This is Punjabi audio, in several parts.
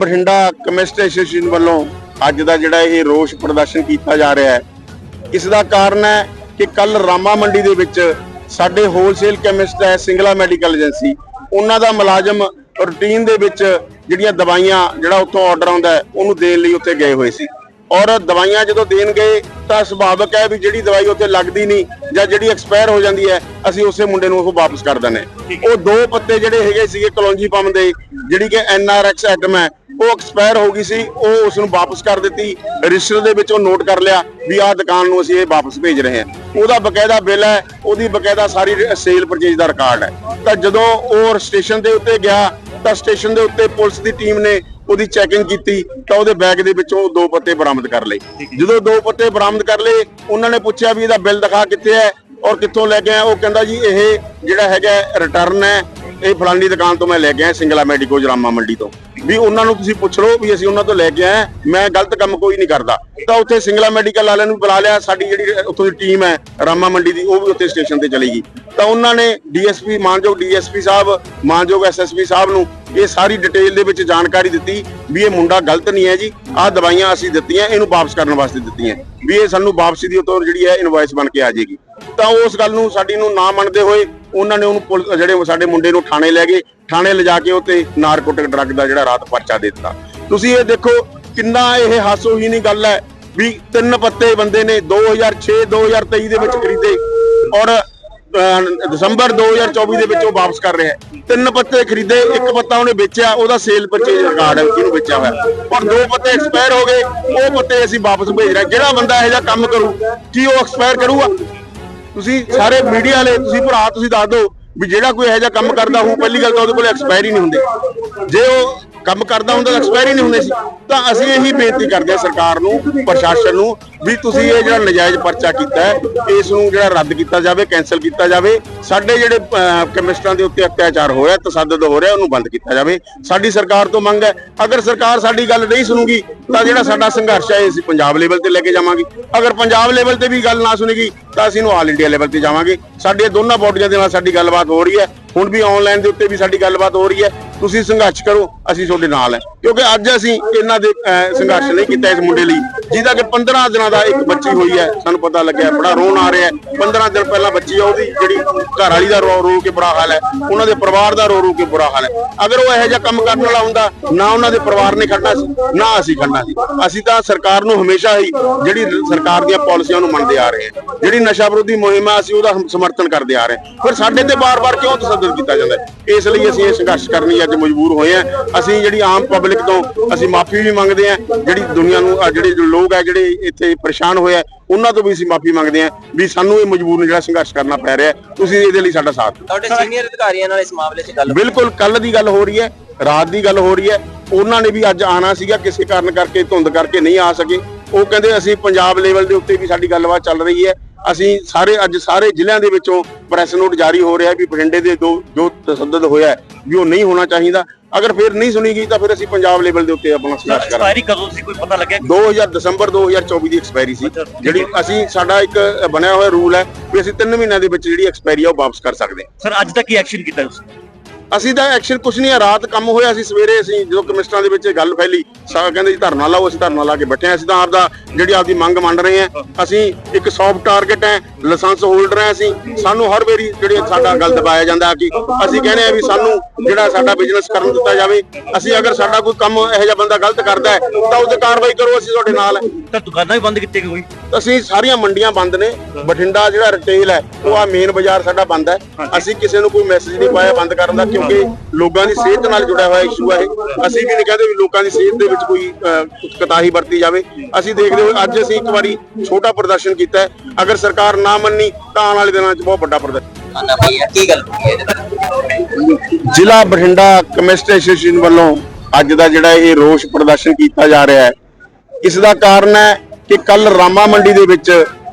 ਬਠਿੰਡਾ ਕੈਮਿਸਟ ਐਸੋਸੀਏਸ਼ਨ ਵੱਲੋਂ ਅੱਜ ਦਾ ਜਿਹੜਾ ਇਹ ਰੋਸ ਪ੍ਰਦਰਸ਼ਨ ਕੀਤਾ ਜਾ ਰਿਹਾ ਹੈ ਇਸ ਦਾ ਕਾਰਨ ਹੈ ਕਿ ਕੱਲ ਰਾਮਾ ਮੰਡੀ ਦੇ ਵਿੱਚ ਸਾਡੇ ਹੋਲਸੇਲ ਕੈਮਿਸਟ ਹੈ ਸਿੰਗਲਾ ਮੈਡੀਕਲ ਏਜੰਸੀ ਉਹਨਾਂ ਦਾ ਮੁਲਾਜ਼ਮ ਰੂਟੀਨ ਦੇ ਵਿੱਚ ਜਿਹੜੀਆਂ ਦਵਾਈਆਂ ਜਿਹੜਾ ਉੱਥੋਂ ਆਰਡਰ ਆਉਂਦਾ ਉਹਨੂੰ ਦੇਣ ਲਈ ਉੱਥੇ ਗਏ ਹੋਏ ਸੀ ਔਰ ਦਵਾਈਆਂ ਜਦੋਂ ਦੇਣ ਗਏ ਤਾਂ ਸੁਭਾਵਕ ਹੈ ਵੀ ਜਿਹੜੀ ਦਵਾਈ ਉੱਥੇ ਲੱਗਦੀ ਨਹੀਂ ਜਾਂ ਜਿਹੜੀ ਐਕਸਪਾਇਰ ਹੋ ਜਾਂਦੀ ਹੈ ਅਸੀਂ ਉਸੇ ਮੁੰਡੇ ਨੂੰ ਉਹ ਵਾਪਸ ਕਰ ਦਿੰਦੇ। ਉਹ ਦੋ ਪੱਤੇ ਜਿਹੜੇ ਹੈਗੇ ਸੀਗੇ ਕਲੌਂਜੀ ਪੰਮ ਦੇ ਜਿਹੜੀ ਕਿ ਐਨਆਰਐਕਸ ਆਈਟਮ ਹੈ ਉਹ ਐਕਸਪਾਇਰ ਹੋ ਗਈ ਸੀ ਉਹ ਉਸ ਨੂੰ ਵਾਪਸ ਕਰ ਦਿੱਤੀ। ਰਜਿਸਟਰ ਦੇ ਵਿੱਚ ਉਹ ਨੋਟ ਕਰ ਲਿਆ ਵੀ ਆਹ ਦੁਕਾਨ ਨੂੰ ਅਸੀਂ ਇਹ ਵਾਪਸ ਭੇਜ ਰਹੇ ਹਾਂ। ਉਹਦਾ ਬਕਾਇਦਾ ਬਿੱਲ ਹੈ ਉਹਦੀ ਬਕਾਇਦਾ ਸਾਰੀ ਸੇਲ ਪਰਚੇਜ ਦਾ ਰਿਕਾਰਡ ਹੈ। ਤਾਂ ਜਦੋਂ ਉਹ ਸਟੇਸ਼ਨ ਦੇ ਉੱਤੇ ਗਿਆ ਤਾਂ ਸਟੇਸ਼ਨ ਦੇ ਉੱਤੇ ਪੁਲਿਸ ਦੀ ਟੀਮ ਨੇ ਉਹਦੀ ਚੈਕਿੰਗ ਕੀਤੀ ਤਾਂ ਉਹਦੇ ਬੈਗ ਦੇ ਵਿੱਚੋਂ ਦੋ ਪੱਤੇ ਬਰਾਮਦ ਕਰ ਲਏ। ਜਦੋਂ ਦੋ ਪੱਤੇ ਬਰਾਮਦ ਕਰ ਲਏ ਉਹਨਾਂ ਨੇ ਪੁੱਛਿਆ ਵੀ ਇਹਦਾ ਬਿੱਲ ਦਿਖਾ ਕਿੱਥੇ ਹੈ ਔਰ ਕਿੱਥੋਂ ਲੈ ਕੇ ਆਇਆ। ਉਹ ਕਹਿੰਦਾ ਜੀ ਇਹ ਜਿਹੜਾ ਹੈਗਾ ਰਿਟਰਨ ਹੈ। ਇਹ ਫਲਾਨੀ ਦੁਕਾਨ ਤੋਂ ਮੈਂ ਲੈ ਕੇ ਆਇਆ ਸਿੰਗਲਾ ਮੈਡੀਕੋ ਜਰਾਮਾ ਮੰਡੀ ਤੋਂ। ਵੀ ਉਹਨਾਂ ਨੂੰ ਤੁਸੀਂ ਪੁੱਛ ਲਓ ਵੀ ਅਸੀਂ ਉਹਨਾਂ ਤੋਂ ਲੈ ਕੇ ਆਏ ਮੈਂ ਗਲਤ ਕੰਮ ਕੋਈ ਨਹੀਂ ਕਰਦਾ। ਤਾਂ ਉੱਥੇ ਸਿੰਗਲਾ ਮੈਡੀਕਲ ਵਾਲਿਆਂ ਨੂੰ ਬੁਲਾ ਲਿਆ। ਸਾਡੀ ਜਿਹੜੀ, ਉੱਥੋਂ ਦੀ ਟੀਮ ਹੈ, ਰਾਮਾ ਮੰਡੀ ਦੀ, ਉਹ ਵੀ ਉੱਥੇ ਸਟੇਸ਼ਨ ਤੇ ਚਲੀ ਗਈ। ਤਾਂ ਉਹਨਾਂ ਨੇ ਡੀਐਸਪੀ ਮਾਨਯੋਗ ਡੀਐਸਪੀ ਸਾਹਿਬ, ਮਾਨਯੋਗ ਐਸਐਸਪੀ ਸਾਹਿਬ ਨੂੰ ਇਹ ਸਾਰੀ ਡਿਟੇਲ ਦੇ ਵਿੱਚ ਜਾਣਕਾਰੀ ਦਿੱਤੀ ਵੀ ਇਹ ਮੁੰਡਾ ਗਲਤ ਨਹੀਂ ਹੈ ਜੀ। ਆਹ ਦਵਾਈਆਂ ਅਸੀਂ ਦਿੱਤੀਆਂ, ਇਹਨੂੰ ਵਾਪਸ ਕਰਨ ਵਾਸਤੇ ਦਿੱਤੀਆਂ। ਵੀ ਇਹ ਸਾਨੂੰ ਵਾਪਸੀ ਦੀ ਉਤੋਂ ਜਿਹੜੀ ਹੈ ਇਨਵੌਇਸ ਬਣ ਕੇ ਆ ਜਾਏਗੀ। ਤਾਂ ਉਸ ਗੱਲ ਨੂੰ ਸਾਡੀ ਨੂੰ ਨਾ ਮੰਨਦੇ ਹੋਏ ਉਹਨਾਂ ਨੇ ਉਹਨੂੰ ਪੁਲ ਜਿਹੜੇ ਸਾਡੇ ਮੁੰਡੇ ਨੂੰ ਥਾਣੇ ਲੈ ਗਏ ਥਾਣੇ ਲਿਜਾ ਕੇ ਉੱਤੇ ਨਾਰਕੋਟਿਕ ਡਰੱਗ ਦਾ ਜਿਹੜਾ ਰਾਤ ਪਰਚਾ ਦੇ ਦਿੱਤਾ। ਤੁਸੀਂ ਇਹ ਦੇਖੋ ਕਿੰਨਾ ਇਹ ਹਾਸੋਹੀਣੀ ਗੱਲ ਹੈ ਵੀ ਤਿੰਨ ਪੱਤੇ ਬੰਦੇ ਨੇ 2006 2023 ਦੇ ਵਿੱਚ ਖਰੀਦੇ ਔਰ ਅਹ, ਦਸੰਬਰ 2024 ਦੇ ਵਿੱਚ ਉਹ ਵਾਪਸ ਕਰ ਰਿਹਾ ਹੈ। ਤਿੰਨ ਪੱਤੇ ਖਰੀਦੇ ਇੱਕ ਪੱਤਾ ਉਹਨੇ ਵੇਚਿਆ ਉਹਦਾ ਸੇਲ ਪਰਚੇਜ ਰਿਕਾਰਡ ਹੈ ਕਿਹਨੂੰ ਵੇਚਿਆ ਹੋਇਆ। ਔਰ ਦੋ ਪੱਤੇ ਐਕਸਪਾਇਰ ਹੋ ਗਏ ਉਹ ਪੱਤੇ ਅਸੀਂ ਵਾਪਸ ਭੇਜ ਰਹੇ ਹਾਂ। ਜਿਹੜਾ ਬੰਦਾ ਇਹੋ ਜਿਹਾ ਕੰਮ ਕਰੂ ਕੀ ਉਹ ਐਕਸਪਾਇਰ ਕਰੂਗਾ? ਤੁਸੀਂ ਸਾਰੇ ਮੀਡੀਆ ਵਾਲੇ, ਤੁਸੀਂ ਭਰਾ, ਤੁਸੀਂ ਦੱਸ ਦਿਓ ਵੀ ਜਿਹੜਾ ਕੋਈ ਇਹੋ ਜਿਹਾ ਕੰਮ ਕਰਦਾ ਹੋਊ ਪਹਿਲੀ ਗੱਲ ਤਾਂ ਉਹਦੇ ਕੋਲ ਐਕਸਪਾਇਰ ਹੀ ਨਹੀਂ ਹੁੰਦੇ। ਜੇ ਉਹ ਕੰਮ ਕਰਦਾ ਹੁੰਦਾ ਤਾਂ ਐਕਸਪਾਇਰ ਹੀ ਨਹੀਂ ਹੁੰਦੇ ਸੀ। ਤਾਂ ਅਸੀਂ ਇਹੀ ਬੇਨਤੀ ਕਰਦੇ ਹਾਂ ਸਰਕਾਰ ਨੂੰ ਪ੍ਰਸ਼ਾਸਨ ਨੂੰ ਵੀ ਤੁਸੀਂ ਇਹ ਜਿਹੜਾ ਨਜਾਇਜ਼ ਪਰਚਾ ਕੀਤਾ ਹੈ ਇਸ ਨੂੰ ਜਿਹੜਾ ਰੱਦ ਕੀਤਾ ਜਾਵੇ ਕੈਨਸਲ ਕੀਤਾ ਜਾਵੇ। ਸਾਡੇ ਜਿਹੜੇ ਅਹ, ਕੈਮਿਸਟਾਂ ਦੇ ਉੱਤੇ ਅਤਿਆਚਾਰ ਹੋ ਰਿਹਾ ਤਸੱਦਦ ਹੋ ਰਿਹਾ ਉਹਨੂੰ ਬੰਦ ਕੀਤਾ ਜਾਵੇ। ਸਾਡੀ ਸਰਕਾਰ ਤੋਂ ਮੰਗ ਹੈ ਅਗਰ ਸਰਕਾਰ ਸਾਡੀ ਗੱਲ ਨਹੀਂ ਸੁਣੂਗੀ ਤਾਂ ਜਿਹੜਾ ਸਾਡਾ ਸੰਘਰਸ਼ ਹੈ ਇਹ ਅਸੀਂ ਪੰਜਾਬ ਲੈਵਲ ਤੇ ਲੈ ਕੇ ਜਾਵਾਂਗੇ। ਅਗਰ ਪੰਜਾਬ ਲੈਵਲ ਤੇ ਵੀ ਗੱਲ ਨਾ ਸੁਣੇਗੀ ਤਾਂ ਅਸੀਂ ਨੂੰ ਆਲ ਇੰਡੀਆ ਲੈਵਲ ਤੇ ਜਾਵਾਂਗੇ। ਸਾਡੇ ਦੋਨਾਂ ਬੋਡੀਆਂ ਦੇ ਨਾਲ ਸਾਡੀ ਗੱਲਬਾਤ ਹੋ ਰਹੀ ਹੈ। ਹੁਣ ਵੀ ਆਨਲਾਈਨ ਦੇ ਉੱਤੇ ਵੀ ਸਾਡੀ ਗੱਲਬਾਤ ਹੋ ਰਹੀ ਹੈ। ਤੁਸੀਂ ਸੰਘਰਸ਼ ਕਰੋ, ਅਸੀਂ ਤੁਹਾਡੇ ਨਾਲ ਹੈ। ਕਿਉਂਕਿ ਅੱਜ ਅਸੀਂ ਇਹਨਾਂ ਦੇ ਸੰਘਰਸ਼ ਨਹੀਂ ਕੀਤਾ ਇਸ ਮੁੰਡੇ ਲਈ। ਜਿਹਦਾ ਕਿ 15 ਦਿਨਾਂ ਦਾ ਇੱਕ ਬੱਚੀ ਹੋਈ ਹੈ, ਸਾਨੂੰ ਪਤਾ ਲੱਗਿਆ ਬੜਾ ਰੋਣ ਆ ਰਿਹਾ ਹੈ। 15 ਦਿਨ ਪਹਿਲਾਂ ਬੱਚੀ ਆ ਉਹਦੀ, ਜਿਹੜੀ ਘਰ ਵਾਲੀ ਦਾ ਰੋ ਰੋ ਕੇ ਬੁਰਾ ਹਾਲ ਹੈ। ਉਹਨਾਂ ਦੇ ਪਰਿਵਾਰ ਦਾ ਰੋ ਰੋ ਕੇ ਬੁਰਾ ਹਾਲ ਹੈ। ਅਗਰ ਉਹ ਇਹੋ ਜਿਹਾ ਕੰਮ ਕਰਨ ਵਾਲਾ ਹੁੰਦਾ, ਨਾ ਉਹਨਾਂ ਦੇ ਪਰਿਵਾਰ ਨੇ ਖੜਨਾ ਸੀ, ਨਾ ਅਸੀਂ ਖੜਨਾ ਸੀ। ਅਸੀਂ ਤਾਂ ਸਰਕਾਰ ਨੂੰ ਹਮੇਸ਼ਾ ਹੀ ਜਿਹੜੀ ਸਰਕਾਰ ਦੀਆਂ ਪਾਲਿਸੀਆਂ ਨੂੰ ਮੰਨਦੇ ਆ ਰਹੇ ਹਾਂ। ਜਿਹੜੀ ਨਸ਼ਾ ਵਿਰੋਧੀ ਮੁਹਿੰਮ ਆ, ਅਸੀਂ ਉਹਦਾ ਸਮਰਥਨ ਕਰਦੇ ਆ ਰਹੇ ਹਾਂ। ਫਿਰ ਸਾਡੇ ਤੇ ਬਾਰ-ਬਾਰ ਕਿਉਂ ਤਸੱਦਦ ਕੀਤਾ ਜਾਂਦਾ ਹੈ? ਇਸ ਲਈ ਅਸੀਂ ਇਹ ਸੰਘਰਸ਼ ਕਰਨ ਲਈ ਅੱਜ ਮਜਬੂਰ ਹੋਏ ਹਾਂ। ਅਸੀਂ ਜਿਹੜੀ ਆਮ ਪਬਲਿਕ ਤੋਂ ਅਸੀਂ ਮਾਫੀ ਵੀ ਮੰਗਦੇ ਹਾਂ। ਜਿਹੜੀ ਦੁਨੀਆ ਨੂੰ ਜਿਹੜੇ ਲੋਕ ਹੈ ਜਿਹੜੇ ਇੱਥੇ ਪਰੇਸ਼ਾਨ ਹੋਏ ਆ ਉਹਨਾਂ ਤੋਂ ਵੀ ਅਸੀਂ ਮਾਫੀ ਮੰਗਦੇ ਹਾਂ ਵੀ ਸਾਨੂੰ ਇਹ ਮਜਬੂਰ ਨੂੰ ਜਿਹੜਾ ਸੰਘਰਸ਼ ਕਰਨਾ ਪੈ ਰਿਹਾ ਹੈ। ਤੁਸੀਂ ਇਹਦੇ ਲਈ ਸਾਡਾ ਸਾਥ ਦਿਓ। ਤੁਹਾਡੇ ਸੀਨੀਅਰ ਅਧਿਕਾਰੀਆਂ ਨਾਲ ਇਸ ਮਾਮਲੇ 'ਚ ਗੱਲ ਬਿਲਕੁਲ ਕੱਲ ਦੀ ਗੱਲ ਹੋ ਰਹੀ ਹੈ ਰਾਤ ਦੀ ਗੱਲ ਹੋ ਰਹੀ ਹੈ। ਉਹਨਾਂ ਨੇ ਵੀ ਅੱਜ ਆਣਾ ਸੀਗਾ ਕਿਸੇ ਕਾਰਨ ਕਰਕੇ ਧੁੰਦ ਕਰਕੇ ਨਹੀਂ ਆ ਸਕੇ। ਉਹ ਕਹਿੰਦੇ ਅਸੀਂ ਪੰਜਾਬ ਲੈਵਲ ਦੇ ਉੱਤੇ ਵੀ ਸਾਡੀ ਗੱਲਬਾਤ ਚੱਲ ਰਹੀ ਹੈ। ਅਸੀਂ ਸਾਰੇ ਅੱਜ ਸਾਰੇ ਜ਼ਿਲ੍ਹਿਆਂ ਦੇ ਵਿੱਚੋਂ ਪ੍ਰੈਸ ਨੋਟ ਜਾਰੀ ਹੋ ਰਿਹਾ ਵੀ ਬਠਿੰਡੇ ਦੇ ਦੋ ਜੋ ਤਸੱਦਦ ਹੋਇਆ ਵੀ ਉਹ ਨਹੀਂ ਹੋਣਾ ਚਾਹੀਦਾ। ਅਗਰ ਫਿਰ ਨਹੀਂ ਸੁਣੀ ਗਈ ਤਾਂ ਫਿਰ ਅਸੀਂ ਪੰਜਾਬ ਲੈਵਲ ਦੇ ਉੱਤੇ ਆਪਣਾ ਸੰਘਰਸ਼ ਕਰਾਂਗੇ। ਐਕਸਪਾਇਰੀ ਕਦੋਂ ਸੀ? ਕੋਈ ਪਤਾ ਲੱਗਿਆ? 2000 ਦਸੰਬਰ 2024 ਦੀ ਐਕਸਪਾਇਰੀ ਸੀ। ਜਿਹੜੀ ਅਸੀਂ ਸਾਡਾ ਇੱਕ ਬਣਿਆ ਹੋਇਆ ਰੂਲ ਹੈ ਵੀ ਅਸੀਂ 3 ਮਹੀਨਿਆਂ ਦੇ ਵਿੱਚ ਜਿਹੜੀ ਐਕਸਪਾਇਰੀ ਆ ਉਹ ਵਾਪਸ ਕਰ ਸਕਦੇ ਹਾਂ। ਸਰ ਅੱਜ ਤੱਕ ਕੀ ਐਕਸ਼ਨ ਕੀਤਾ ਤੁਸੀਂ? ਅਸੀਂ ਤਾਂ ਐਕਸ਼ਨ ਕੁਛ ਨਹੀਂ ਆ, ਰਾਤ ਕੰਮ ਹੋਇਆ ਸੀ, ਸਵੇਰੇ ਅਸੀਂ ਜਦੋਂ ਕਮਿਸ਼ਨਰਾਂ ਦੇ ਵਿੱਚ ਇਹ ਗੱਲ ਫੈਲੀ, ਸਾ, ਕਹਿੰਦੇ ਜੀ ਧਰਨਾ ਲਾਓ, ਅਸੀਂ ਧਰਨਾ ਲਾ ਕੇ ਬੈਠੇ ਹਾਂ, ਅਸੀਂ ਤਾਂ ਆਪਦਾ ਜਿਹੜੀ ਆਪਦੀ ਮੰਗ ਮੰਨ ਰਹੇ ਹਾਂ, ਅਸੀਂ ਇੱਕ ਸੌਫਟ ਟਾਰਗੇਟ ਹੈ ਲਾਇਸੈਂਸ ਹੋਲਡਰ ਹੈ ਅਸੀਂ, ਸਾਨੂੰ ਹਰ ਵਾਰੀ ਜਿਹੜੀ ਸਾਡਾ ਗੱਲ ਦਬਾਇਆ ਜਾਂਦਾ ਕਿ ਅਸੀਂ ਕਹਿੰਦੇ ਆ ਵੀ ਸਾਨੂੰ ਜਿਹੜਾ ਸਾਡਾ ਬਿਜ਼ਨਸ ਕਰਨ ਦਿੱਤਾ ਜਾਵੇ, ਅਸੀਂ ਅਗਰ ਸਾਡਾ ਕੋਈ ਕੰਮ ਇਹੋ ਜਿਹਾ ਬੰਦਾ ਗਲਤ ਕਰਦਾ ਹੈ, ਤਾਂ ਉਹਦੇ ਕਾਰਵਾਈ ਕਰੋ, ਅਸੀਂ ਤੁਹਾਡੇ ਨਾਲ ਹੈ। ਤਾਂ ਦੁਕਾਨਾਂ ਵੀ ਬੰਦ ਕੀਤੀਆਂ ਕੋਈ? ਅਸੀਂ ਸਾਰੀਆਂ ਮੰਡੀਆਂ ਬੰਦ ਨੇ। ਬਠਿੰਡਾ ਜਿਹੜਾ ਰਿਟੇਲ ਹੈ ਉਹ ਆ ਮੇਨ ਬਾਜ਼ਾਰ ਸਾਡਾ ਬੰਦ ਹੈ। ਅਸੀਂ ਕਿਸੇ ਨੂੰ ਕੋਈ ਮੈਸੇਜ ਨਹੀਂ ਪਾਇਆ ਬੰਦ ਕਰਨ ਦਾ ਕਿਉਂਕਿ ਲੋਕਾਂ ਦੀ ਸਿਹਤ ਨਾਲ ਜੁੜਿਆ ਹੋਇਆ ਇਸ਼ੂ ਹੈ ਇਹ। ਅਸੀਂ ਵੀ ਨਹੀਂ ਕਹਿੰਦੇ ਵੀ ਲੋਕਾਂ ਦੀ ਸਿਹਤ ਦੇ ਵਿੱਚ ਕੋਈ ਕਤਾਹੀ ਵਰਤੀ ਜਾਵੇ। ਅਸੀਂ ਦੇਖਦੇ ਹੋਏ ਅੱਜ ਅਸੀਂ ਇੱਕ ਵਾਰੀ ਛੋਟਾ ਪ੍ਰਦਰਸ਼ਨ ਕੀਤਾ ਹੈ। ਅਗਰ ਸਰਕਾਰ ਨਾ ਮੰਨੀ ਤਾਂ ਆਉਣ ਵਾਲੇ ਦਿਨਾਂ 'ਚ ਬਹੁਤ ਵੱਡਾ ਪ੍ਰਦਰਸ਼ਨ। ਜ਼ਿਲ੍ਹਾ ਬਠਿੰਡਾ ਕੈਮਿਸਟ ਐਸੋਸੀਏਸ਼ਨ ਵੱਲੋਂ ਅੱਜ ਦਾ ਜਿਹੜਾ ਇਹ ਰੋਸ ਪ੍ਰਦਰਸ਼ਨ ਕੀਤਾ ਜਾ ਰਿਹਾ ਹੈ ਇਸ ਦਾ ਕਾਰਨ ਹੈ ਕਿ ਕੱਲ ਰਾਮਾ ਮੰਡੀ ਦੇ ਵਿੱਚ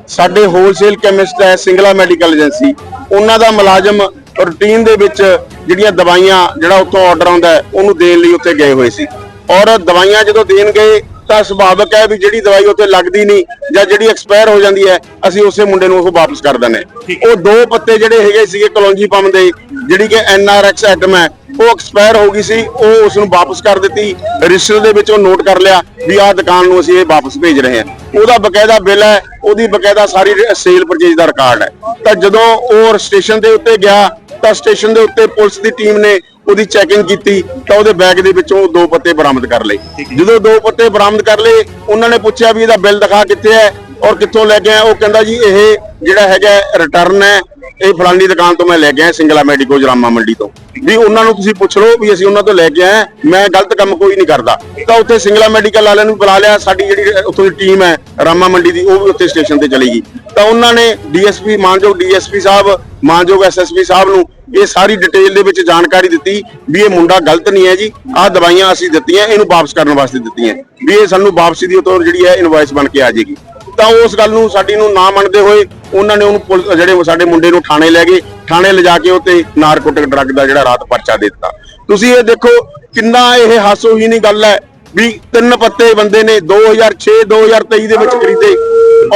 ਸਾਡੇ ਹੋਲਸੇਲ ਕੈਮਿਸਟ ਹੈ, ਸਿੰਗਲਾ ਮੈਡੀਕਲ ਏਜੰਸੀ ਉਹਨਾਂ ਦਾ ਮੁਲਾਜ਼ਮ ਰੂਟੀਨ ਦੇ ਵਿੱਚ ਜਿਹੜੀਆਂ ਦਵਾਈਆਂ, ਜਿਹੜਾ ਉੱਥੋਂ ਆਰਡਰ ਆਉਂਦਾ ਉਹਨੂੰ ਦੇਣ ਲਈ ਉੱਥੇ ਗਏ ਹੋਏ ਸੀ। ਔਰ ਦਵਾਈਆਂ ਜਦੋਂ ਦੇਣ ਗਏ ਤਾਂ ਸੁਭਾਵਿਕ ਹੈ ਵੀ ਜਿਹੜੀ ਦਵਾਈ ਉੱਥੇ ਲੱਗਦੀ ਨਹੀਂ ਜਾਂ ਜਿਹੜੀ ਐਕਸਪਾਇਰ ਹੋ ਜਾਂਦੀ ਹੈ, ਅਸੀਂ ਉਸੇ ਮੁੰਡੇ ਨੂੰ ਉਹ ਵਾਪਸ ਕਰ ਦਿੰਦੇ ਹਾਂ। ਉਹ ਦੋ ਪੱਤੇ ਜਿਹੜੇ ਹੈਗੇ ਸੀਗੇ ਕਲੌਂਜੀ ਪੰਮ ਦੇ, ਜਿਹੜੀ ਕਿ ਐਨਆਰਐਕਸ ਆਈਟਮ ਹੈ, ਉਹ ਐਕਸਪਾਇਰ ਹੋ ਗਈ ਸੀ, ਉਹ ਉਸ ਨੂੰ ਵਾਪਸ ਕਰ ਦਿੱਤੀ। ਰਜਿਸਟਰ ਦੇ ਵਿੱਚ ਉਹ ਨੋਟ ਕਰ ਲਿਆ ਵੀ ਆਹ ਦੁਕਾਨ ਨੂੰ ਅਸੀਂ ਇਹ ਵਾਪਸ ਭੇਜ ਰਹੇ ਹਾਂ। ਉਹਦਾ ਬਕਾਇਦਾ ਬਿੱਲ ਹੈ ਉਹਦੀ ਬਕਾਇਦਾ ਸਾਰੀ ਸੇਲ ਪਰਚੇਜ ਦਾ ਰਿਕਾਰਡ ਹੈ। ਤਾਂ ਜਦੋਂ ਉਹ ਸਟੇਸ਼ਨ ਦੇ ਉੱਤੇ ਗਿਆ ਤਾਂ ਸਟੇਸ਼ਨ ਦੇ ਉੱਤੇ ਪੁਲਿਸ ਦੀ ਟੀਮ ਨੇ ਉਹਦੀ ਚੈਕਿੰਗ ਕੀਤੀ ਤਾਂ ਉਹਦੇ ਬੈਗ ਦੇ ਵਿੱਚੋਂ ਦੋ ਪੱਤੇ ਬਰਾਮਦ ਕਰ ਲਏ। ਜਦੋਂ ਦੋ ਪੱਤੇ ਬਰਾਮਦ ਕਰ ਲਏ ਉਹਨਾਂ ਨੇ ਪੁੱਛਿਆ ਵੀ ਇਹਦਾ ਬਿੱਲ ਦਿਖਾ ਕਿੱਥੇ ਹੈ ਔਰ ਕਿੱਥੋਂ ਲੈ ਕੇ ਆਇਆ ਉਹ ਕਹਿੰਦਾ ਜੀ ਇਹ ਜਿਹੜਾ ਹੈਗਾ ਰਿਟਰਨ ਹੈ। ਇਹ ਫਲਾਨੀ ਦੁਕਾਨ ਤੋਂ ਮੈਂ ਲੈ ਕੇ ਆਇਆ, ਸਿੰਗਲਾ ਮੈਡੀਕੋ ਜਰਾਮਾ ਮੰਡੀ ਤੋਂ। ਵੀ ਉਹਨਾਂ ਨੂੰ ਤੁਸੀਂ ਪੁੱਛ ਲਓ ਵੀ ਅਸੀਂ ਉਹਨਾਂ ਤੋਂ ਲੈ ਕੇ ਆਏ ਮੈਂ ਗਲਤ ਕੰਮ ਕੋਈ ਨਹੀਂ ਕਰਦਾ। ਤਾਂ ਉੱਥੇ ਸਿੰਗਲਾ ਮੈਡੀਕਲ ਵਾਲਿਆਂ ਨੂੰ ਬੁਲਾ ਲਿਆ, ਸਾਡੀ ਜਿਹੜੀ ਉੱਥੋਂ ਦੀ ਟੀਮ ਹੈ, ਰਾਮਾ ਮੰਡੀ ਦੀ, ਉਹ ਵੀ ਉੱਥੇ ਸਟੇਸ਼ਨ ਤੇ ਚਲੀ ਗਈ। ਤਾਂ ਉਹਨਾਂ ਨੇ ਡੀਐਸਪੀ, ਮਾਨਯੋਗ ਡੀਐਸਪੀ ਸਾਹਿਬ, ਮਾਨਯੋਗ ਐਸਐਸਪੀ ਸਾਹਿਬ ਨੂੰ ਇਹ ਸਾਰੀ ਡਿਟੇਲ ਦੇ ਵਿੱਚ ਜਾਣਕਾਰੀ ਦਿੱਤੀ ਵੀ ਇਹ ਮੁੰਡਾ ਗਲਤ ਨਹੀਂ ਹੈ ਜੀ, ਆਹ ਦਵਾਈਆਂ ਅਸੀਂ ਦਿੱਤੀਆਂ, ਇਹਨੂੰ ਵਾਪਸ ਕਰਨ ਵਾਸਤੇ ਦਿੱਤੀਆਂ। ਵੀ ਇਹ ਸਾਨੂੰ ਵਾਪਸੀ ਦੀ ਉਤੋਂ ਜਿਹੜੀ ਹੈ ਇਨਵੌਇਸ ਬਣ ਕੇ ਆ ਜਾਏਗੀ। ਤਾਂ ਉਸ ਗੱਲ ਨੂੰ ਸਾਡੀ ਨੂੰ ਨਾ ਮੰਨਦੇ ਹੋਏ ਉਹਨਾਂ ਨੇ ਉਹਨੂੰ ਪੁਲਿਸ- ਜਿਹੜੇ ਸਾਡੇ ਮੁੰਡੇ ਨੂੰ ਥਾਣੇ ਲੈ ਗਏ ਥਾਣੇ ਲਿਜਾ ਕੇ ਉੱਤੇ ਨਾਰਕੋਟਿਕ ਡਰੱਗ ਦਾ ਜਿਹੜਾ ਰਾਤ ਪਰਚਾ ਦੇ ਦਿੱਤਾ। ਤੁਸੀਂ ਇਹ ਦੇਖੋ ਕਿੰਨਾ ਇਹ ਹਾਸੋਹੀਣੀ ਗੱਲ ਹੈ ਵੀ ਤਿੰਨ ਪੱਤੇ ਬੰਦੇ ਨੇ 2006 2023 ਦੇ ਵਿੱਚ ਖਰੀਦੇ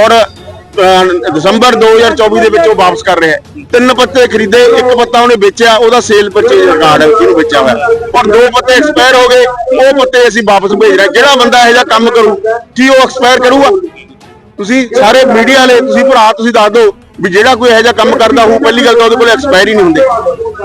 ਔਰ ਅਹ, ਦਸੰਬਰ 2024 ਦੇ ਵਿੱਚ ਉਹ ਵਾਪਸ ਕਰ ਰਿਹਾ ਹੈ। ਤਿੰਨ ਪੱਤੇ ਖਰੀਦੇ ਇੱਕ ਪੱਤਾ ਉਹਨੇ ਵੇਚਿਆ ਉਹਦਾ ਸੇਲ ਪਰਚੇਜ ਰਿਕਾਰਡ ਹੈ ਜਿਹਨੂੰ ਵੇਚਿਆ ਹੋਇਆ। ਔਰ ਦੋ ਪੱਤੇ ਐਕਸਪਾਇਰ ਹੋ ਗਏ ਉਹ ਪੱਤੇ ਅਸੀਂ ਵਾਪਸ ਭੇਜ ਰਹੇ ਜਿਹੜਾ ਬੰਦਾ ਇਹੋ ਜਿਹਾ ਕੰਮ ਕਰੂ ਕੀ ਉਹ ਐਕਸਪਾਇਰ ਕਰੂਗਾ? ਤੁਸੀਂ ਸਾਰੇ ਮੀਡੀਆ ਵਾਲੇ, ਤੁਸੀਂ ਭਰਾ, ਤੁਸੀਂ ਦੱਸ ਦਿਓ ਵੀ ਜਿਹੜਾ ਕੋਈ ਇਹੋ ਜਿਹਾ ਕੰਮ ਕਰਦਾ ਹੋਊ, ਪਹਿਲੀ ਗੱਲ ਤਾਂ ਉਹਦੇ ਕੋਲ ਐਕਸਪਾਇਰੀ ਨਹੀਂ ਹੁੰਦੇ।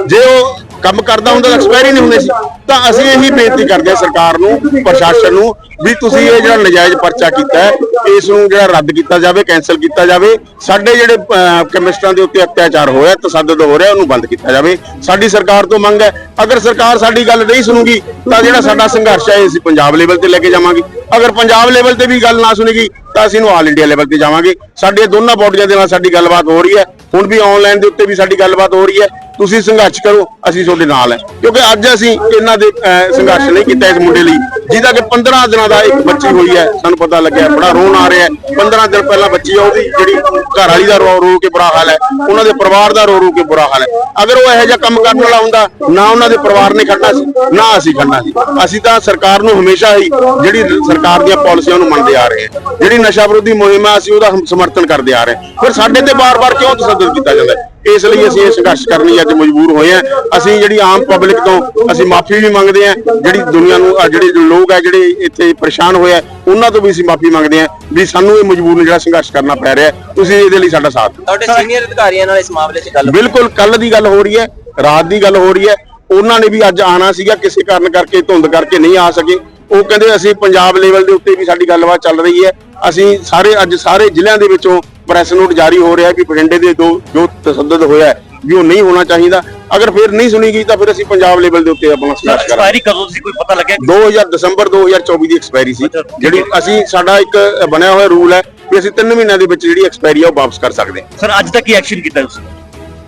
ਜੇ ਉਹ ਕੰਮ ਕਰਦਾ ਹੁੰਦਾ ਤਾਂ ਐਕਸਪਾਇਰੀ ਨਹੀਂ ਹੁੰਦੇ ਸੀ। ਤਾਂ ਅਸੀਂ ਇਹੀ ਬੇਨਤੀ ਕਰਦੇ ਹਾਂ ਸਰਕਾਰ ਨੂੰ ਪ੍ਰਸ਼ਾਸਨ ਨੂੰ ਵੀ ਤੁਸੀਂ ਇਹ ਜਿਹੜਾ ਨਜਾਇਜ਼ ਪਰਚਾ ਕੀਤਾ ਹੈ ਇਸ ਨੂੰ ਜਿਹੜਾ ਰੱਦ ਕੀਤਾ ਜਾਵੇ ਕੈਨਸਲ ਕੀਤਾ ਜਾਵੇ। ਸਾਡੇ ਜਿਹੜੇ ਅਹ, ਕੈਮਿਸਟਰਾਂ ਦੇ ਉੱਤੇ ਅਤਿਆਚਾਰ ਹੋਇਆ ਤਸੱਦਦ ਹੋ ਰਿਹਾ ਉਹਨੂੰ ਬੰਦ ਕੀਤਾ ਜਾਵੇ। ਸਾਡੀ ਸਰਕਾਰ ਤੋਂ ਮੰਗ ਹੈ ਅਗਰ ਸਰਕਾਰ ਸਾਡੀ ਗੱਲ ਨਹੀਂ ਸੁਣੂਗੀ ਤਾਂ ਜਿਹੜਾ ਸਾਡਾ ਸੰਘਰਸ਼ ਹੈ ਇਹ ਅਸੀਂ ਪੰਜਾਬ ਲੈਵਲ ਤੇ ਲੈ ਕੇ ਜਾਵਾਂਗੇ। ਅਗਰ ਪੰਜਾਬ ਲੈਵਲ ਤੇ ਵੀ ਗੱਲ ਨਾ ਸੁਣੇਗੀ ਤਾਂ ਅਸੀਂ ਨੂੰ ਆਲ ਇੰਡੀਆ ਲੈਵਲ ਤੇ ਜਾਵਾਂਗੇ। ਸਾਡੇ ਦੋਨਾਂ ਬੋਡੀਆਂ ਦੇ ਨਾਲ ਸਾਡੀ ਗੱਲਬਾਤ ਹੋ ਰਹੀ ਹੈ। ਹੁਣ ਵੀ ਆਨਲਾਈਨ ਦੇ ਉੱਤੇ ਵੀ ਸਾਡੀ ਗੱਲਬਾਤ ਹੋ ਰਹੀ ਹੈ। ਤੁਸੀਂ ਸੰਘਰਸ਼ ਕਰੋ ਅਸੀਂ ਤੁਹਾਡੇ ਨਾਲ ਹੈ। ਕਿਉਂਕਿ ਅੱਜ ਅਸੀਂ ਇਹਨਾਂ ਦੇ ਅਹ, ਸੰਘਰਸ਼ ਨਹੀਂ ਕੀਤਾ ਇਸ ਮੁੰਡੇ ਲਈ। ਜਿਹਦਾ ਕਿ 15 ਦਿਨਾਂ ਦਾ ਇੱਕ ਬੱਚੀ ਹੋਈ ਹੈ ਸਾਨੂੰ ਪਤਾ ਲੱਗਿਆ ਬੜਾ ਰੋਣ ਆ ਰਿਹਾ ਹੈ। 15 ਦਿਨ ਪਹਿਲਾਂ ਬੱਚੀ ਆ ਉਹਦੀ ਜਿਹੜੀ ਘਰ ਵਾਲੀ ਦਾ ਰੋ ਰੋ ਕੇ ਬੁਰਾ ਹਾਲ ਹੈ। ਉਹਨਾਂ ਦੇ ਪਰਿਵਾਰ ਦਾ ਰੋ ਰੋ ਕੇ ਬੁਰਾ ਹਾਲ ਹੈ। ਅਗਰ ਉਹ ਇਹੋ ਜਿਹਾ ਕੰਮ ਕਰਨ ਵਾਲਾ ਹੁੰਦਾ ਨਾ ਉਹਨਾਂ ਦੇ ਪਰਿਵਾਰ ਨੇ ਖੜਨਾ ਸੀ ਨਾ ਅਸੀਂ ਖੜਨਾ ਸੀ। ਅਸੀਂ ਤਾਂ ਸਰਕਾਰ ਨੂੰ ਹਮੇਸ਼ਾ ਹੀ ਜਿਹੜੀ ਸਰਕਾਰ ਦੀਆਂ ਪਾਲਿਸੀਆਂ ਨੂੰ ਮੰਨਦੇ ਆ ਰਹੇ ਹਾਂ। ਜਿਹੜੀ ਨਸ਼ਾ ਵਿਰੋਧੀ ਮੁਹਿੰਮ ਹੈ ਅਸੀਂ ਉਹਦਾ ਸਮਰਥਨ ਕਰਦੇ ਆ ਰਹੇ ਹਾਂ। ਫਿਰ ਸਾਡੇ ਤੇ ਬਾਰ-ਬਾਰ ਕਿਉਂ ਤਸੱਦਦ ਕੀਤਾ ਜਾਂਦਾ ਇਸ ਲਈ ਅਸੀਂ ਇਹ ਸੰਘਰਸ਼ ਕਰਨ ਲਈ ਅੱਜ ਮਜਬੂਰ ਹੋਏ ਹਾਂ। ਅਸੀਂ ਜਿਹੜੀ ਆਮ ਪਬਲਿਕ ਤੋਂ ਅਸੀਂ ਮਾਫੀ ਵੀ ਮੰਗਦੇ ਹਾਂ। ਜਿਹੜੀ ਦੁਨੀਆ ਨੂੰ ਜਿਹੜੇ ਲੋਕ ਹੈ ਜਿਹੜੇ ਇੱਥੇ ਪਰੇਸ਼ਾਨ ਹੋਏ ਆ ਉਹਨਾਂ ਤੋਂ ਵੀ ਅਸੀਂ ਮਾਫੀ ਮੰਗਦੇ ਹਾਂ ਵੀ ਸਾਨੂੰ ਇਹ ਮਜਬੂਰ ਜਿਹੜਾ ਸੰਘਰਸ਼ ਕਰਨਾ ਪੈ ਰਿਹਾ। ਤੁਸੀਂ ਇਹਦੇ ਲਈ ਸਾਡਾ ਸਾਥ ਤੁਹਾਡੇ ਸੀਨੀਅਰ ਅਧਿਕਾਰੀਆਂ ਨਾਲ ਇਸ ਮਾਮਲੇ 'ਚ ਗੱਲ ਬਿਲਕੁਲ ਕੱਲ ਦੀ ਗੱਲ ਹੋ ਰਹੀ ਹੈ ਰਾਤ ਦੀ ਗੱਲ ਹੋ ਰਹੀ ਹੈ। ਉਹਨਾਂ ਨੇ ਵੀ ਅੱਜ ਆਣਾ ਸੀਗਾ ਕਿਸੇ ਕਾਰਨ ਕਰਕੇ ਧੁੰਦ ਕਰਕੇ ਨਹੀਂ ਆ ਸਕੇ। ਉਹ ਕਹਿੰਦੇ ਅਸੀਂ ਪੰਜਾਬ ਲੈਵਲ ਦੇ ਉੱਤੇ ਵੀ ਸਾਡੀ ਗੱਲਬਾਤ ਚੱਲ ਰਹੀ ਹੈ। ਅਸੀਂ ਸਾਰੇ ਅੱਜ ਸਾਰੇ ਜ਼ਿਲ੍ਹਿਆਂ ਦੇ ਵਿੱਚੋਂ ਪ੍ਰੈਸ ਨੋਟ ਜਾਰੀ ਹੋ ਰਿਹਾ ਕਿ ਬਠਿੰਡੇ ਦੇ ਦੋ ਜੋ ਤਸੱਦਦ ਹੋਇਆ ਵੀ ਉਹ ਨਹੀਂ ਹੋਣਾ ਚਾਹੀਦਾ। ਅਗਰ ਫਿਰ ਨਹੀਂ ਸੁਣੀ ਗਈ ਤਾਂ ਫਿਰ ਅਸੀਂ ਪੰਜਾਬ ਲੈਵਲ ਦੇ ਉੱਤੇ ਆਪਣਾ ਸੰਘਰਸ਼ ਕਰਾਂਗੇ। ਐਕਸਪਾਇਰੀ ਕਦੋਂ ਸੀ? ਕੋਈ ਪਤਾ ਲੱਗਿਆ 2000 ਦਸੰਬਰ 2024 ਦੀ ਐਕਸਪਾਇਰੀ ਸੀ। ਜਿਹੜੀ ਅਸੀਂ ਸਾਡਾ ਇੱਕ ਬਣਿਆ ਹੋਇਆ ਰੂਲ ਹੈ ਵੀ ਅਸੀਂ 3 ਮਹੀਨਿਆਂ ਦੇ ਵਿੱਚ ਜਿਹੜੀ ਐਕਸਪਾਇਰੀ ਆ ਉਹ ਵਾਪਸ ਕਰ ਸਕਦੇ ਹਾਂ। ਸਰ ਅੱਜ ਤੱਕ ਕੀ ਐਕਸ਼ਨ ਕੀਤਾ ਤੁਸੀਂ?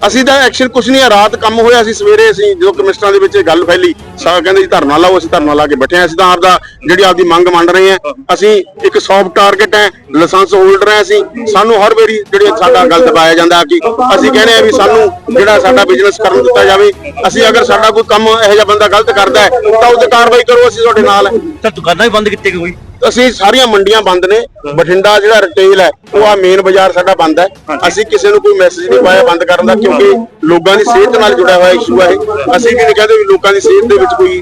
ਅਸੀਂ ਤਾਂ ਐਕਸ਼ਨ ਕੁਛ ਨਹੀਂ ਆ, ਰਾਤ ਕੰਮ ਹੋਇਆ ਸੀ, ਸਵੇਰੇ ਅਸੀਂ ਜਦੋਂ ਕਮਿਸ਼ਨਰਾਂ ਦੇ ਵਿੱਚ ਇਹ ਗੱਲ ਫੈਲੀ, ਸਾ ਕਹਿੰਦੇ ਜੀ ਧਰਨਾ ਲਾਓ, ਅਸੀਂ ਧਰਨਾ ਲਾ ਕੇ ਬੈਠੇ ਹਾਂ। ਅਸੀਂ ਤਾਂ ਆਪਦਾ ਜਿਹੜੀ ਆਪਦੀ ਮੰਗ ਮੰਨ ਰਹੇ ਹਾਂ, ਅਸੀਂ ਇੱਕ ਸੌਫਟ ਟਾਰਗੇਟ ਹੈ ਲਾਇਸੈਂਸ ਹੋਲਡਰ ਹੈ ਅਸੀਂ। ਸਾਨੂੰ ਹਰ ਵਾਰੀ ਜਿਹੜੀ ਸਾਡਾ ਗੱਲ ਦਬਾਇਆ ਜਾਂਦਾ ਕਿ ਅਸੀਂ ਕਹਿੰਦੇ ਆ ਵੀ ਸਾਨੂੰ ਜਿਹੜਾ ਸਾਡਾ ਬਿਜ਼ਨਸ ਕਰਨ ਦਿੱਤਾ ਜਾਵੇ, ਅਸੀਂ ਅਗਰ ਸਾਡਾ ਕੋਈ ਕੰਮ ਇਹੋ ਜਿਹਾ ਬੰਦਾ ਗਲਤ ਕਰਦਾ ਹੈ, ਤਾਂ ਉਹਦੇ ਕਾਰਵਾਈ ਕਰੋ, ਅਸੀਂ ਤੁਹਾਡੇ ਨਾਲ ਹੈ। ਸਰ ਦੁਕਾਨਾਂ ਵੀ ਬੰਦ ਕੀਤੀਆਂ ਕੋਈ? ਅਸੀਂ ਸਾਰੀਆਂ ਮੰਡੀਆਂ ਬੰਦ ਨੇ। ਬਠਿੰਡਾ ਜਿਹੜਾ ਰਿਟੇਲ ਹੈ ਉਹ ਆ ਮੇਨ ਬਾਜ਼ਾਰ ਸਾਡਾ ਬੰਦ ਹੈ। ਅਸੀਂ ਕਿਸੇ ਨੂੰ ਕੋਈ ਮੈਸੇਜ ਨਹੀਂ ਪਾਇਆ ਬੰਦ ਕਰਨ ਦਾ ਕਿਉਂਕਿ ਲੋਕਾਂ ਦੀ ਸਿਹਤ ਨਾਲ ਜੁੜਿਆ ਹੋਇਆ ਇਸ਼ੂ ਹੈ ਅਸੀਂ ਵੀ ਨਹੀਂ ਕਹਿੰਦੇ ਵੀ ਲੋਕਾਂ ਦੀ ਸਿਹਤ ਦੇ ਵਿੱਚ ਕੋਈ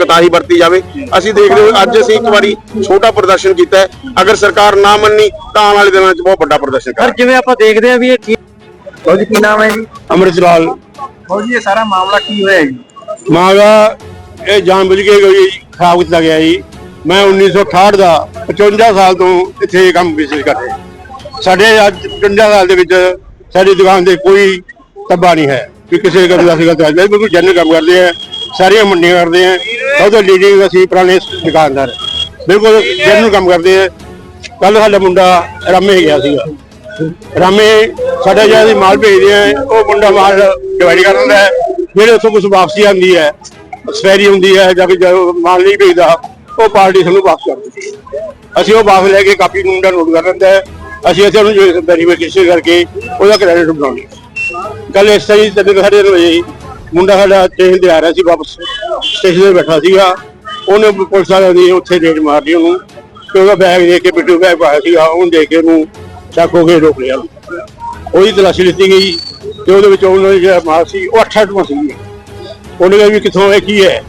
ਕਤਾਹੀ ਵਰਤੀ ਜਾਵੇ। ਅਸੀਂ ਦੇਖਦੇ ਹੋਏ ਅੱਜ ਅਸੀਂ ਇੱਕ ਵਾਰੀ ਛੋਟਾ ਪ੍ਰਦਰਸ਼ਨ ਕੀਤਾ ਹੈ। ਅਗਰ ਸਰਕਾਰ ਨਾ ਮੰਨੀ ਤਾਂ ਆਉਣ ਵਾਲੇ ਦਿਨਾਂ 'ਚ ਬਹੁਤ ਵੱਡਾ ਪ੍ਰਦਰਸ਼ਨ ਕਰਾਂਗੇ। ਜਿਵੇਂ ਆਪਾਂ ਦੇਖਦੇ ਆਂ ਵੀ ਇਹ ਕੀ ਜੀ ਕੀ ਨਾਮ ਹੈ ਜੀ? ਅੰਮ੍ਰਿਤ ਲਾਲ ਹੋ ਜੀ ਇਹ ਸਾਰਾ ਮਾਮਲਾ ਕੀ ਹੋਇਆ ਜੀ? ਮਾਗਾ ਇਹ ਜਾਣਬੁੱਝ ਕੇ ਕੋਈ ਖਰਾਬ ਕੀਤਾ ਗਿਆ ਜੀ। ਮੈਂ 1968 ਦਾ 55 ਸਾਲ ਤੋਂ ਇੱਥੇ ਇਹ ਕੰਮ ਬਿਜ਼ਨਸ ਕਰ ਰਿਹਾ। ਸਾਡੇ ਅੱਜ 55 ਸਾਲ ਦੇ ਵਿੱਚ ਸਾਡੀ ਦੁਕਾਨ ਤੇ ਕੋਈ ਤੱਬਾ ਨਹੀਂ ਹੈ ਵੀ ਕਿਸੇ ਗੱਲ ਦਾ ਸੀਗਾ ਤਾਂ ਬਿਲਕੁਲ ਜਨਰਲ ਕੰਮ ਕਰਦੇ ਆ ਸਾਰੀਆਂ ਮੰਡੀਆਂ ਕਰਦੇ ਆ ਸਭ ਲੀਡਿੰਗ ਅਸੀਂ ਪੁਰਾਣੇ ਦੁਕਾਨਦਾਰ ਬਿਲਕੁਲ ਜਨਰਲ ਕੰਮ ਕਰਦੇ ਆ ਕੱਲ ਸਾਡਾ ਮੁੰਡਾ ਰਾਮੇ ਗਿਆ ਸੀਗਾ। ਰਾਮੇ ਸਾਡਾ ਜਿਹੜਾ ਅਸੀਂ ਮਾਲ ਭੇਜਦੇ ਆ ਉਹ ਮੁੰਡਾ ਮਾਲ ਡਿਵਾਈਡ ਕਰ ਦਿੰਦਾ ਹੈ। ਫਿਰ ਉੱਥੋਂ ਕੁਝ ਵਾਪਸੀ ਆਉਂਦੀ ਹੈ। ਸਫੈਰੀ ਹੁੰਦੀ ਹੈ ਜਾਂ ਕਿ ਮਾਲ ਨਹੀਂ ਭੇਜਦਾ ਉਹ ਪਾਰਟੀ ਸਾਨੂੰ ਵਾਪਸ ਕਰ ਦਿੱਤੀ ਅਸੀਂ ਉਹ ਵਾਪਸ ਲੈ ਕੇ ਕਾਪੀ ਨੂੰ ਮੁੰਡਾ ਨੋਟ ਕਰ ਲੈਂਦਾ ਹੈ। ਅਸੀਂ ਇੱਥੇ ਉਹਨੂੰ ਵੈਰੀਫਿਕੇਸ਼ਨ ਕਰਕੇ ਉਹਦਾ ਕ੍ਰੈਡਿਟ ਬਣਾਉਂਦੇ ਕੱਲ ਇਸ ਤਰ੍ਹਾਂ ਹੀ ਤਿੰਨ ਸਾਡੇ ਦਿਨ ਮੁੰਡਾ ਸਾਡਾ ਸਟੇਸ਼ਨ ਤੇ ਆ ਰਿਹਾ ਸੀ ਵਾਪਸ। ਸਟੇਸ਼ਨ ਤੇ ਬੈਠਾ ਸੀਗਾ। ਉਹਨੇ ਪੁਲਿਸ ਵਾਲਿਆਂ ਦੀ ਉੱਥੇ ਰੇਡ ਲਈ ਉਹਨੂੰ। ਤੇ ਉਹਦਾ ਬੈਗ ਦੇਖ ਕੇ ਪਿੱਟੂ ਬੈਗ ਪਾਇਆ ਸੀਗਾ। ਉਹਨੂੰ ਦੇਖ ਕੇ ਉਹਨੂੰ ਸ਼ੱਕ ਹੋ ਕੇ ਰੋਕ ਲਿਆ। ਉਹਦੀ ਤਲਾਸ਼ੀ ਲਿੱਤੀ ਗਈ। ਤੇ ਉਹਦੇ ਵਿੱਚ ਉਹਨਾਂ ਦੀ ਜਿਹੜਾ ਮਾਲ ਸੀ, ਉਹ 8 ਆਈਟਮਾਂ ਸੀ। ਉਹਨੇ ਕਿਹਾ ਵੀ ਕਿੱਥੋਂ ਇਹ ਕੀ ਹੈ?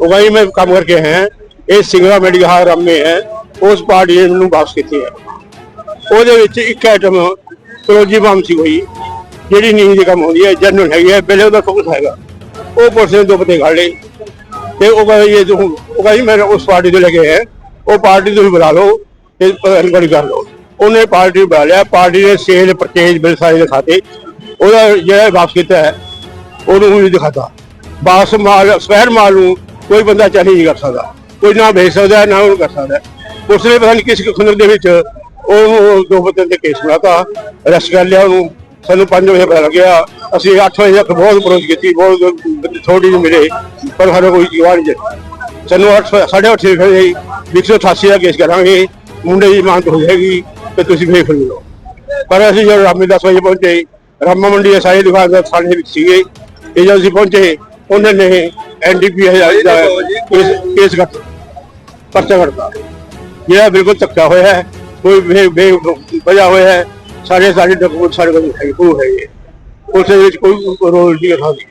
ਉਹ ਕਹਿੰਦਾ ਜੀ, ਮੈਂ ਕੰਮ ਕਰਕੇ ਆਇਆ ਇਹ ਸਿੰਗਲਾ ਮੈਡੀਕਲ ਹਾਲ ਰਾਮੇ ਹੈ। ਉਸ ਪਾਰਟੀ ਨੇ ਮੈਨੂੰ ਵਾਪਸ ਕੀਤੀ ਹੈ। ਉਹਦੇ ਵਿੱਚ ਇੱਕ ਆਈਟਮ ਸਰੋਜੀ ਬੰਮ ਸੀ ਹੋਈ, ਜਿਹੜੀ ਨੀਂਦ ਦੀ ਕੰਮ ਹੁੰਦੀ ਹੈ। ਜਨਰਲ ਹੈਗੀ ਹੈ, ਪਹਿਲੇ ਉਹਦਾ ਫੋਕਸ ਹੈਗਾ। ਉਹ ਪੁਲਿਸ ਨੇ ਦੋ ਪਤੇ ਖੜ ਲਏ। ਤੇ ਉਹ ਕਹਿੰਦਾ ਇਹ ਜੋ ਉਹ ਕਹਿੰਦਾ ਮੈਂ ਉਸ ਪਾਰਟੀ ਤੋਂ ਲੈ ਕੇ ਆਇਆ। ਉਹ ਪਾਰਟੀ ਤੁਸੀਂ ਬੁਲਾ ਲਓ ਤੇ ਇਨਕੁਆਇਰੀ ਕਰ ਲਓ ਉਹਨੇ ਪਾਰਟੀ ਬੁਲਾ ਲਿਆ। ਪਾਰਟੀ ਨੇ ਸੇਲ ਪਰਚੇਜ ਬਿਲ ਸਾਰੇ ਦਿਖਾਤੇ। ਉਹਦਾ ਜਿਹੜਾ ਵਾਪਸ ਕੀਤਾ ਹੈ, ਉਹਨੂੰ ਵੀ ਦਿਖਾਤਾ। ਬਾਸ ਮਾਲ ਸਪੈਰ ਮਾਲ ਨੂੰ ਕੋਈ ਬੰਦਾ ਚੈਲੰਜ ਨਹੀਂ ਕਰ ਸਕਦਾ। ਕੋਈ ਨਾ ਵੇਚ ਸਕਦਾ ਹੈ, ਨਾ ਉਹ ਕਰ ਸਕਦਾ। ਹੈ। ਉਸ ਨੇ ਪਤਾ ਨਹੀਂ ਕਿਸ ਖੁੰਦਰ ਦੇ ਵਿੱਚ ਉਹ ਦੋ ਬੰਦੇ ਦੇ ਕੇਸ ਬਣਾਤਾ ਅਰੈਸਟ ਕਰ ਲਿਆ ਉਹਨੂੰ। ਸਾਨੂੰ 5 ਵਜੇ ਪਤਾ ਲੱਗਿਆ ਅਸੀਂ 8 ਵਜੇ ਤੱਕ ਬਹੁਤ ਅਪਰੋਚ ਕੀਤੀ ਬਹੁਤ ਥੋੜੀ ਜਿਹੀ ਮਿਲੇ ਪਰ ਸਾਡਾ ਕੋਈ ਜਵਾਬ ਨਹੀਂ ਦਿੱਤਾ। ਸਾਨੂੰ 8 ਸਾਢੇ ਅੱਠ ਵਜੇ ਫਿਰ 188 ਦਾ ਕੇਸ ਕਰਾਂਗੇ ਮੁੰਡੇ ਦੀ ਮਾਂਗ ਹੋ ਜਾਏਗੀ ਤੇ ਤੁਸੀਂ ਵੇਖ ਲਓ ਪਰ ਅਸੀਂ ਜਦੋਂ ਰਾਮੀ ਦਸ ਵਜੇ ਪਹੁੰਚੇ ਰਾਮਾ ਮੰਡੀ ਦੇ ਸਾਰੇ ਦੁਕਾਨਦਾਰ ਸਾਡੇ ਵਿੱਚ ਸੀਗੇ ਇਹ ਜਦੋਂ ਅਸੀਂ ਪਹੁੰਚੇ ਉਹਨਾਂ ਨੇ ਐਨਡੀਪੀ ਦਾ ਕੇਸ ਕੇਸ ਕਰ ਪਰਚਾ ਕਰਤਾ ਜਿਹੜਾ ਬਿਲਕੁਲ ਧੱਕਾ ਹੋਇਆ ਹੈ, ਕੋਈ ਬੇ ਬੇ ਵਜ੍ਹਾ ਹੋਇਆ ਹੈ, ਸਾਰੇ ਸਾਡੇ ਡਾਕੂਮੈਂਟ ਸਾਡੇ ਕੋਲ ਹੈਗੇ ਕੋਈ ਹੈਗੇ। ਉਸ ਦੇ ਵਿੱਚ ਕੋਈ ਰੋਲ ਨਹੀਂ ਅਠਾਉਂਦੀ